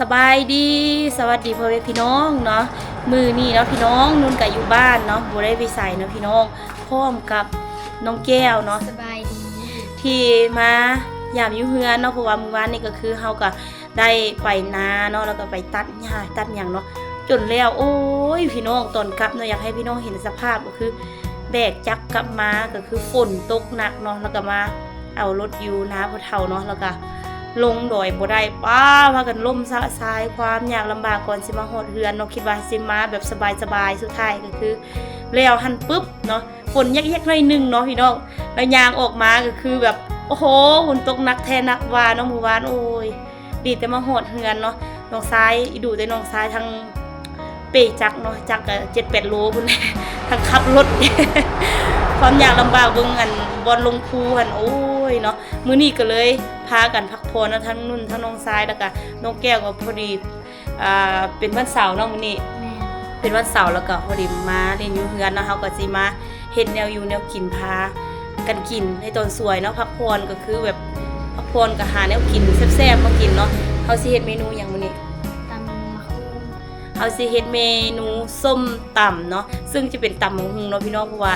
สบายดี สวัสดีพ่อแม่พี่น้องเนาะมือนี่เนาะพี่น้องนุ่นกับอยู่บ้านเนาะบ่ได้ไปใส่เนาะพี่น้องพร้อมกับน้องแก้วเนาะสบายดีที่มายามอยู่เฮือนเนาะเพราะว่ามื้อวานนี่ก็คือเฮาก็ได้ไปนาเนาะแล้วก็ไปตัดหญ้าตัดหยังเนาะจนแล้วโอ้ยพี่น้องตอนกลับเนาะอยากให้พี่น้องเห็นสภาพก็คือแบกจักรกลับมาก็คือฝนตกหนักเนาะแล้วก็มาเอารถอยู่นาพอเท่าเนาะแล้วก็ ลงดอยบ่ได้ป้าพากันล่มสะสายความยากลำบากก่อนสิมาฮอดเฮือนเนาะคิดว่าสิมาแบบสบายๆสุดท้ายก็คือแล้วหันปุ๊บเนาะฝนแยกๆหน่อยหนึงเนาะพี่น้องแล้วยางออกมาก็คือแบบโอ้โหฝนตกหนักแท้หนักวาเนาะหมู่บ้านโอ้ยดีแต่มาฮอดเฮือนเนาะน้องซ้ายดูแต่น้องซ้ายทั้งเปจักเนาะจักก็7-8โลพุ่นแหละทั้งขับรถความยากลำบากเบิ่งอันบอลลงภูหันโอ้ยเนาะมื้อนี้ก็เลย พากันพักผ่อนเนาะทั้งนุ่นทั้งน้องซ้ายแล้วก็น้องแก้วก็พอดีอ่าเป็นวันเสาร์เนาะมื้อนี้แม่เป็นวันเสาร์แล้วก็พอดีมาเรียนอยู่เฮือนเนาะเฮาก็สิมาเฮ็ดแนวอยู่แนวกินพากันกินในตอนสวยเนาะพักผ่อนก็คือแบบพักผ่อนก็หาแนวกินแซ่บๆมากินเนาะเฮาสิเฮ็ดเมนูหยังมื้อนี้ตำมะคูเอาสิเฮ็ดเมนูส้มตำเนาะซึ่งจะเป็นตำมักหุงเนาะพี่น้องเพราะว่า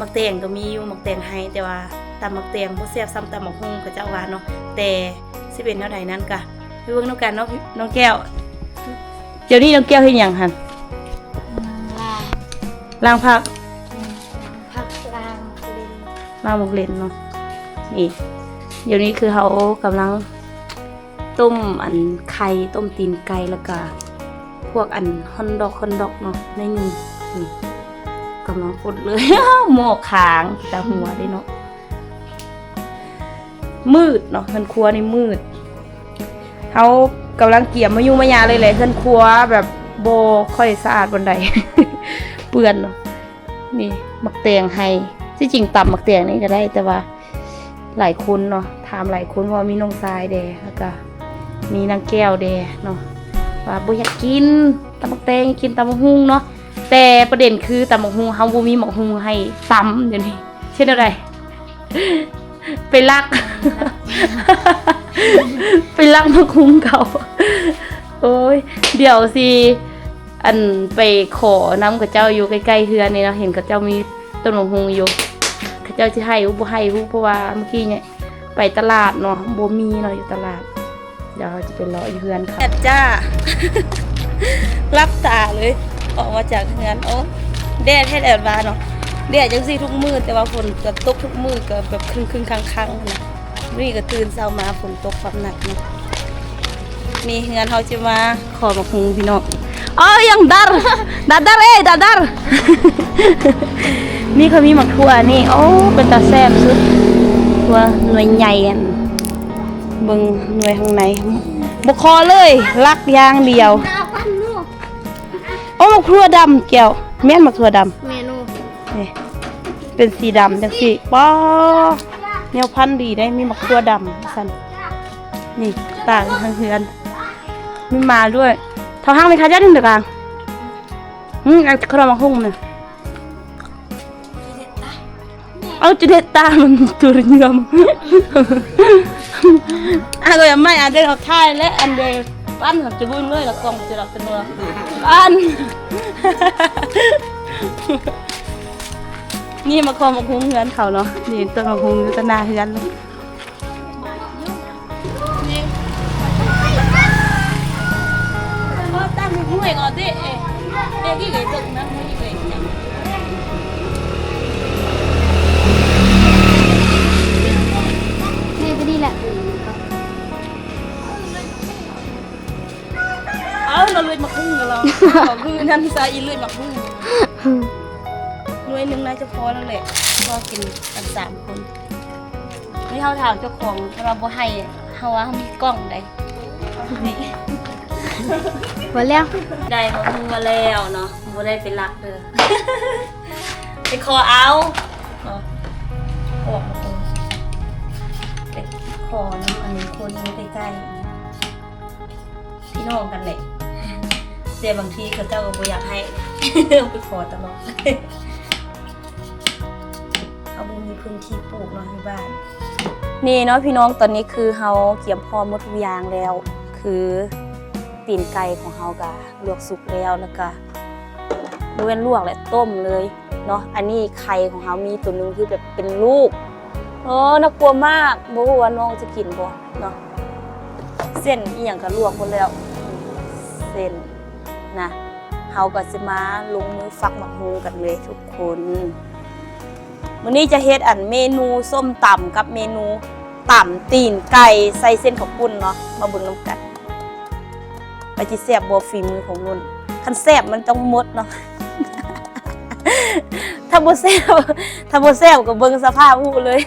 มักแตงก็มีอยู่มักแตงให้แต่ว่า ตำมักแตงบ่แซ่บซ้ำตำมักหุงก็จะว่าเนาะแต่สิเป็นเท่าใดนั้นก็ไปเบิ่งนำกันเนาะพี่น้องแก้ว เดี๋ยวนี้น้องแก้วเฮ็ดหยังหั่นลางล้างผักผักลางเลนล้างหมกเลนเนาะนี่ เดี๋ยวนี้คือเขากำลังต้มอันไข่ต้มตีนไก่แล้วก็พวกอันฮอนดอกฮอนดอกเนาะในนี้นี่กำลังฟดเลยหมอกขางแต่หัวได้เนาะ มืดเนาะเฮือนครัวนี่มืดเขากำลังเกี่ยมมายุมายาเลยแหละเฮือนครัวแบบโบค่อยสะอาดบนใดเปื้อนเนาะนี่มักแตงให้ที่จริงตำมักแตงนี่ก็ได้แต่ว่าหลายคนเนาะถามหลายคนว่ามีน้องทรายแดแล้วก็มีนางแก้วแดเนาะว่าบ่อยากกินตำมักแตงกินตำมักฮุงเนาะแต่ประเด็นคือตำมักฮุงเฮาบ่มีมักฮุงให้ซ้ำเดี๋ยวนี้เช่นอะไร ไปลัก ไปลักมักฮุงเขา โอ้ย เดี๋ยวสิอันไปขอน้ำกับเจ้าอยู่ใกล้ๆเฮือนนี่เนาะเห็นกับเจ้ามีต้นมักฮุงอยู่เขาเจ้าสิให้อุบ่ให้อุเพราะว่าเมื่อกี้เนี่ยไปตลาดเนาะบ่มีเนาะอยู่ตลาด เดี๋ยวเราจะไปรออยู่เฮือนค่ะจ้า รับตาเลย ออกมาจากเฮือนโอ้แดดให้แดดมาเนาะ แดดจังซี่ทุกมือแต่ว่าฝนก็ตกทุกมือก็แบบครึ่งครึ่งๆค้างๆนะนี่ก็ตื่นเช้ามาฝนตกความหนักเนาะนี่เฮือนเขาจะมาขอมาคุงพี่น้องอ๋อยังดั r ดัดดั r เอ้ยดัดดั r นี่เขามีหมักทั่วนี่โอ้เป็นตาแซ่บสุดตัวหน่วยใหญ่อันเบิ่งหน่วยข้างในบกคอเลยลักอย่างเดียวหน้าพันนูโอ้มะครัวดำแก้วแม่นมะครัวดเมนูำนี่ เป็นสีดำจังสิป้อแนวพันธุ์ดีได้มีมะครัวดำสันนี่ต่างทางเฮือนมีมาด้วยเท่าห้างไหมคะจ้าถึงเดือกลางอืมเอาขนมมาหุ้งเนี่ยเอาจุดเด็ดตามันตัวเงียมอะก็ยังไม่อะเดินเอาท่ายและอันเดียวปั้นกับจะบุญเลยล้วกองจะรับเป็นเนื้อปั้น นี่มาคอมาคุ้งเฮือนเขาเนาะนี่ต้นมาคุ้งอยู่ต้นหนาเฮือนเลยตั้งหุ้ยก่อนดิเอ๊ะเอ๊ะกี่เกยตึกนะหุ้ยเกยแม่ก็ดีแหละเอาเราเลยมาคุ้งกับเราก็คือนั่นซาอีเลยมาคุ้ง หน่วยหนึ่งน่าจะพอแล้วแหละพอกินกันสามคนนี่เขาถามเจ้าของเราบ่ให้เขาว่าเขามีกล้องใดนี่หมดแล้วได้มาพึ่งมาแล้วเนาะบ่ได้เป็นรักเด้อไปขอเอาเนาะออกมาคนไปขอน้ำอันนี้คนนี้ใกล้ๆพี่น้องกันแหละแต่บางทีเขาเจ้าก็บ่อยากให้ไปขอตลอดเอาบุมี พื้นที่ปลูกเนาะที่บ้าน นี่เนาะพี่น้องตอนนี้คือเฮาเกี่ยมพร้อมหมดทุกอย่างแล้ว คือตีนไก่ของเฮาก็ลวกสุกแล้วแล้วก็บริเวณลวกและต้มเลยเนาะอันนี้ไข่ของเฮามีตัวหนึงคือแบบเป็นลูกเออน่ากลัวมากบ่ว่าน้องจะกินบ่เนาะเส้นอีหยังก็ลวกหมดแล้ว เส้นนะเฮาก็สิมาลงมือฝักหมักฮูกันเลยทุกคน มื้อนี้จะเฮ็ดอันเมนูส้มตำกับเมนูต่ำตีนไก่ใส่เส้นข้าวปุ้นเนาะมาเบิ่งนํกันไปสิแซ่บบ่ฝีมือของนุ่นคันแซ่บมันต้องมดเนาะถ้าบ่แซ่บถ้าบ่แซ่บก็เบิ่งสภาพหูเลย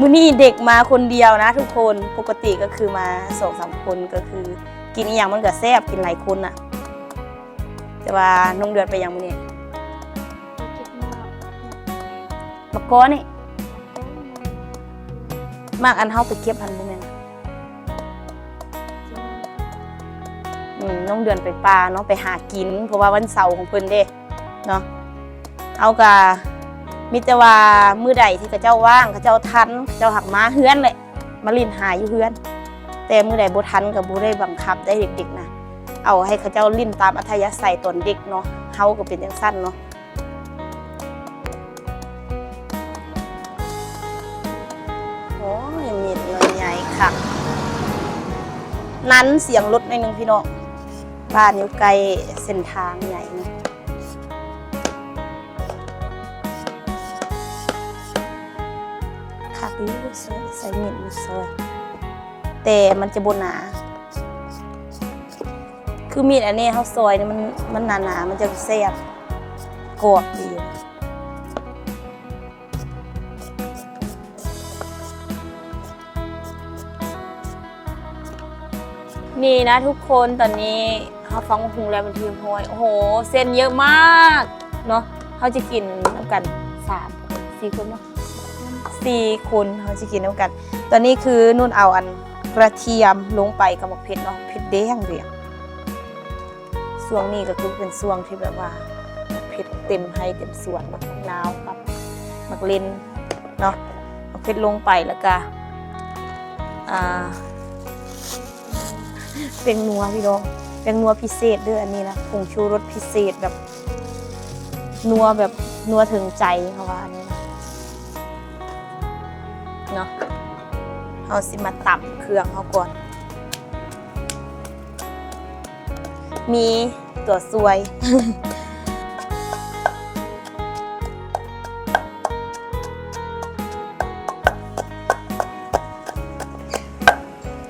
มื้อนี้เด็กมาคนเดียวนะ ทุกคนปกติก็คือมาสองสามคนก็คือ กินอหย่างมันก็แซ่บกินหลายคนน่ะแต่ว่าน้องเดือนไปย่างมื้อนี้ มะกอนี่มากอันเฮาไปเก็บพันบ่แม่นอืมน้องเดือนไปปลาเนาะไปหากิน เพราะว่าวันเสาร์ของเพิ่นเด้เนาะเอากะมิต่ว่ามือใดที่เขาเจ้าว่างเขาเจ้าทันเจ้าหักม้าเฮือนแหละมาลินหาอยู่เฮือน แต่มือใดบ่ทันก็บ่ได้บังคับได้เด็กๆนะเอาให้เขาเจ้าลิ้นตามอัธยาศัยตนเด็กเนาะเฮาก็เป็นจังซั่นเนาะ ค่ะ นั้นเสียงรถในหนึ่งพี่น้องบ้านอยู่ไกลเส้นทางใหญ่นะคักอยูซอยใส่มีดอยู่ซอยแต่มันจะบนหนา คือมีดอันนี้เขาซอยเนี่ยมันมันหนาหนามันจะแซ่บกรอบดี นี่นะทุกคนตอนนี้เขาฟังหุงแล้วเป็นทีมห้อยโอ้โห เส้นเยอะมากเนาะเขาจะกินน้ำกันสามคนสี่คนเนาะสี่คนเขาจะกินน้ำกัน ตอนนี้คือนุ่นเอาอันกระเทียมลงไปกับหมกเผ็ดเนาะเผ็ดแดงเรียงส่วงนี้ก็คือเป็นส่วงที่แบบว่าเผ็ดเต็มให้เต็มส่วนมะนาวกับมะเลนเนาะหมกเผ็ดลงไปแล้วก็อ่า เป็นนัวพี่น้องเป็นนัวพิเศษเด้วยอันนี้นะผงชูรสพิเศษแบบ นัวแบบนัวถึงใจเขาว่าอันนี้นะเนาะเอาสิมาตับเครื่องเขาก่อน มีตัวซวย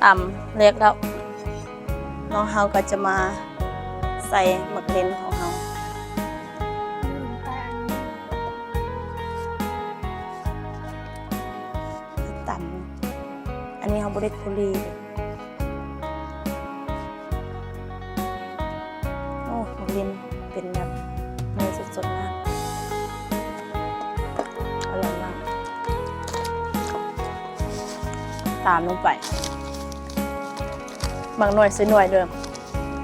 ต่ำเล็กแล้ว น้องเฮาก็จะมาใส่หมึกเลนของเฮาต่ำอันนี้เฮาบ่ได้คุรีโอ้หมึกเลนเป็นแบบเนื้อสดๆมากอร่อยมาก ตามลงไป บางหน่วยซื้อหน่วยเดิม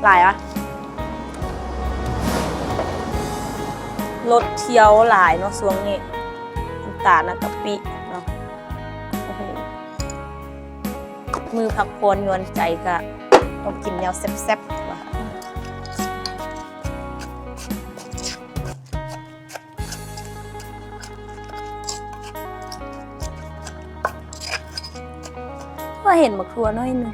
หลายอะรถเที่ยวหลายเนาะช่วงนี้ตาลนะกะปิเนาะโอ้โหมือพักพรยวนใจก็ต้องกินแนวแซ่บๆว่ะว่าเห็นมะครัวน้อยหนึง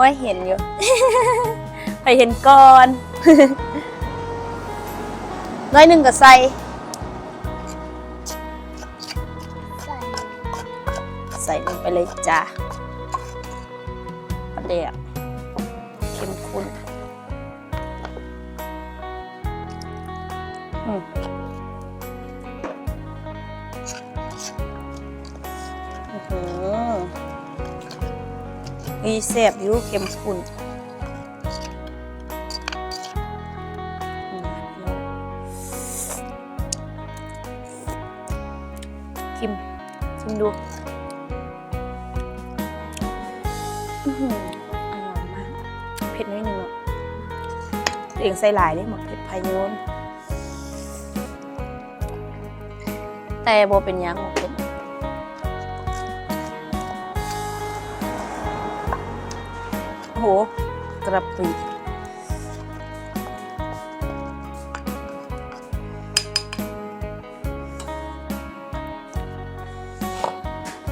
โอ้ยเห็นอยู่ ไปเห็นก่อน น้อยหนึ่งกับใส่ใส่ใส่ลงไปเลยจ้าประเดี๋ยวเข้มข้น แซ่บอยู่เข้มข้นชิมชิมดูอื้อหือร่อยมาก เผ็ดนิดนึงอะเองใส่หลายเลยหมดเผ็ดพายุนแต่โบเป็นยังหมดเผ็ด โหกระปิ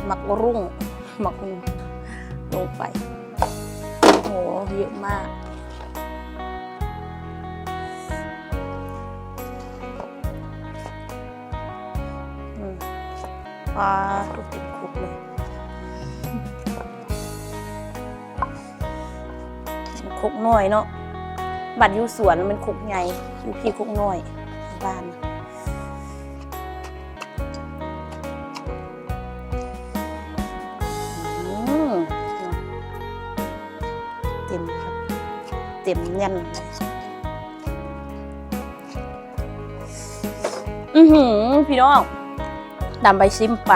หมักรุ่งหมักลงไปโอ้โหเยอะมากอืมปลาตุก คุกเลยคุกน้อยเนาะบัดอยู่สวนมันคุกใหญ่อยู่พี่คุกน้อยบ้านเต็มครับ เต็มแน่นอือหือพี่น้องดำไปชิมไป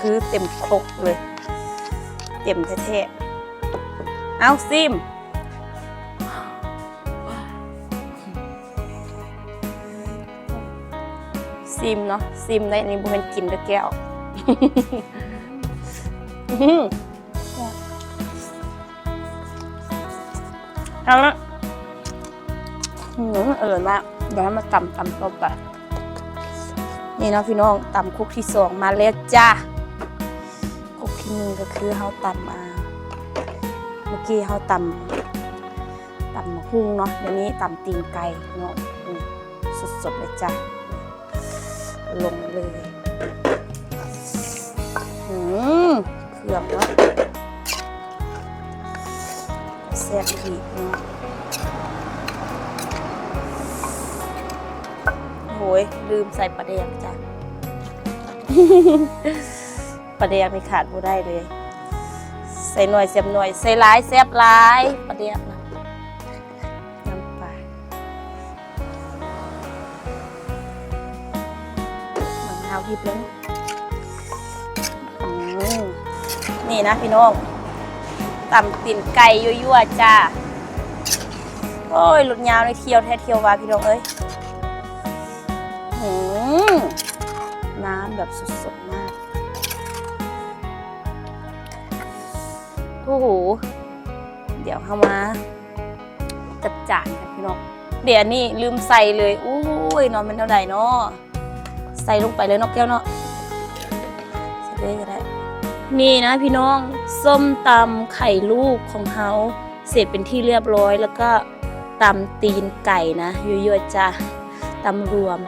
คือเต็มครกเลย เต็มแท้ๆเอาซิม ซิมเนาะซิมได้อันนี้บุเป็นกินด้วยแก้วอื้อหือเอาละอืมอร่อยมากเดี๋ยวให้มาตำตำต่อไปนี่เนาะพี่น้องตำคุกที่สองมาแล้วจ้าคุกที่หนึ่งก็คือเฮาตำมาเมื่อกี้เฮาตำตำมะฮุ่งเนาะเดี๋ยวนี้ตำตีนไก่เนาะอืมสดๆเลยจ้า ลงเลยอืมเครื่องเนาะแซ่บอีกเนาะโหยลืมใส่ปลาแดกจ้ะปลาแดกไม่ขาดบ่ได้เลย ใส่หน่อยแซ่บหน่อย ใส่หลายแซ่บหลายปลาแดกนะ มะนาวพริบเลยอืมนี่นะพี่น้องตำตินไก่ยั่วๆจ้า โอ้ยหลุดยาวเลยเที่ยวแท้เที่ยววาพี่น้องเอ้ยน้ำแบบสดๆมากโอ้โหเดี๋ยวเข้ามาจัดจานกันพี่น้องเดี๋ยวนี่ลืมใส่เลย อุ้ยนอนเป็นเท่าไหร่เนาะ ใส่ลงไปเลยนกแก้วเนาะใส่เลยก็ได้นี่นะพี่น้องส้มตำไข่ลูกของเฮาเสร็จเป็นที่เรียบร้อย แล้วก็ตำตีนไก่นะยั่วๆจ้ะตำรวม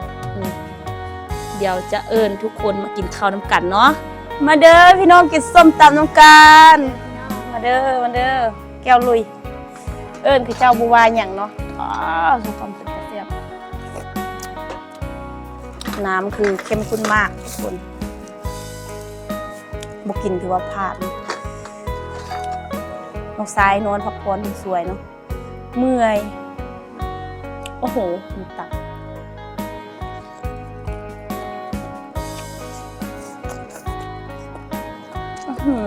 เดี๋ยวจะเอิญทุกคนมากินข้าวน้ำกันเนาะมาเด้อพี่น้องกินส้มตำน้ำกันมาเด้อมาเด้อแก้วลุย เอิญคือเจ้าบัวอย่างเนาะอ้าวสุความเป็นกระเสียบ น้ำคือเข้มข้นมากทุกคนบกินถือว่าพลาดนะน้องซ้ายนอนพักผ่อนสวยเนาะเมื่อย โอ้โหมีตักอื้อหื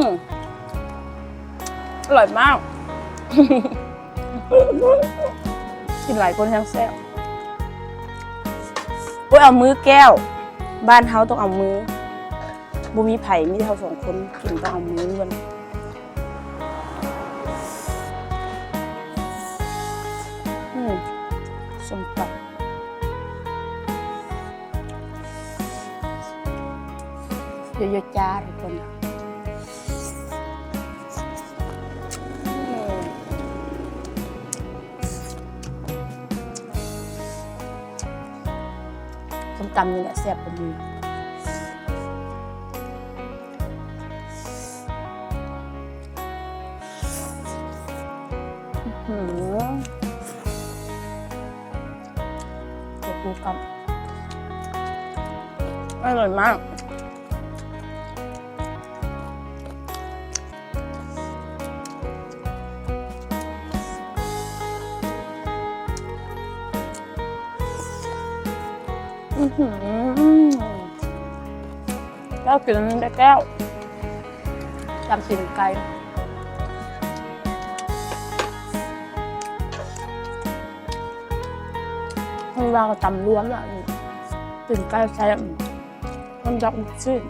ออร่อยมาก กินหลายคนทั้งแซ่บ โอ้ยเอามือแก้ว บ้านเฮาต้องเอามือบุมีไผ่มีเท่าสองคนกินต้องเอามือล้วนอืมสมตับเยอะๆจ้าทุกค ตำนี่แหละแซ่บกว่ามืออื้อหือเดี๋ยวดูกันอร่อยมาก กินได้แก้วจำสิ่งไก่ข้างล่างก็ตำล้วนอะสิ่งไก่แซมมันจะอุ่ชื่น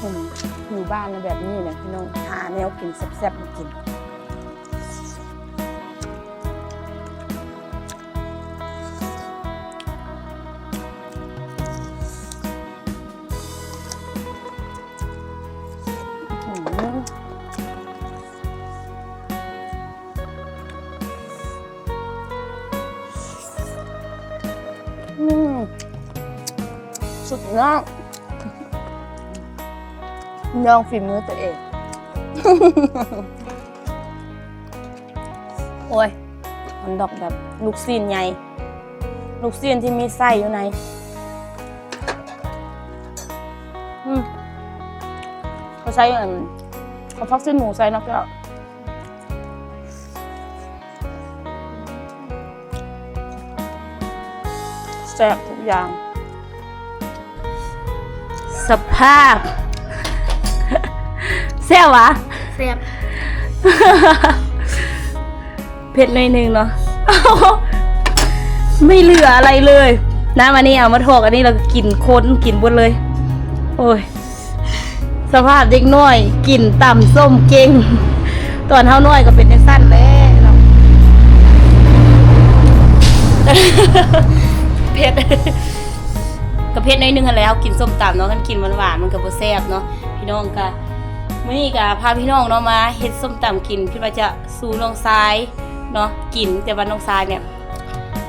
ผมอยู่บ้านในแบบนี้เนี่ยพี่น้องหาแนวกินแซ่บๆมากิน สุดยอดยองฝีมือตัวเอง โอ้ยมันดอกแบบลูกซีนใหญ่ ลูกซีนที่มีไส้อยู่ในเขาใช้อันเขาพักเส้นหมูใส่เนอกจากแซ่บทุกอย่าง สภาพแซ่บวะแซ่บเผ็ดหน่อยหนึงเนาะไม่เหลืออะไรเลย น้ำอันนี้เอามาถอกอันนี้เราก็กินค้นกินบนเลย โอ้ย สภาพเด็กน้อย กินต่ำส้มเก่ง ตอนเท่าน้อยก็เป็นจังสั้นแล้วเนาะ เผ็ด ก็เผ็ดหน้อยนึงหั้นแล้วกินส้มตำเนาะกันกินหวานๆมันก็บ่แซ่บเนาะพี่น้องก็มื้อนี้ก็พาพี่น้องเนาะมาเฮ็ดส้มตำกินคิดว่าจะสู่น้องทรายเนาะกินแต่ว่าน้องทรายเนี่ย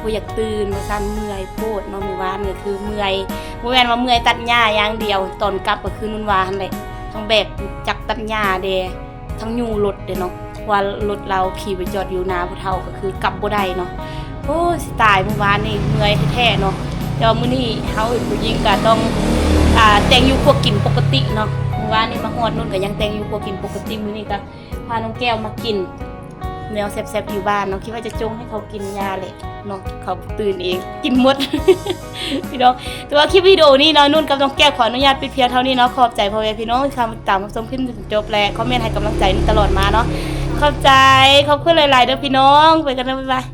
บ่อยากตื่นว่าซั่นเมื่อยโพดเนาะมื้อวานเนี่ยคือเมื่อยบ่แม่นว่าเมื่อยตัดหญ้าอย่างเดียว ตอนกลับก็คือนุ่นวาหั่นแหละทั้งแบกจักรตัดหญ้าเดทั้งยูรถเด้เนาะว่ารถเราขี่ไปจอดอยู่นาผู้เฒ่าก็คือกลับบ่ได้เนาะโอ้สิตายเมื้อวานนี่เมื่อยแท้ๆเนาะ เดี๋ยวมื้อนี้เฮาผู้หญิงก็ต้องอ่าแต่งอยู่พวกกินปกติเนาะเมื่อวานนี้มาฮอดนุ่นก็ยังแต่งอยู่พวกกินปกติมื้อนี้ก็พาน้องแก้วมากินแนวแซ่บๆอยู่บ้านเนาะคิดว่าจะจงให้เขากินยาแหละเนาะเขาตื่นเองกินหมดพี่น้องแต่ว่าคลิปวิดีโอนี้เนาะนุ่นกับน้องแก้วขออนุญาตปิดเพียงเท่านี้เนาะขอบใจพ่อแม่พี่น้องที่คำตามรับชมคลิปจนจบและคอมเมนต์ให้กำลังใจตลอดมาเนาะขอบใจขอบคุณหลายๆเด้อพี่น้องไปกันนะบ๊ายบาย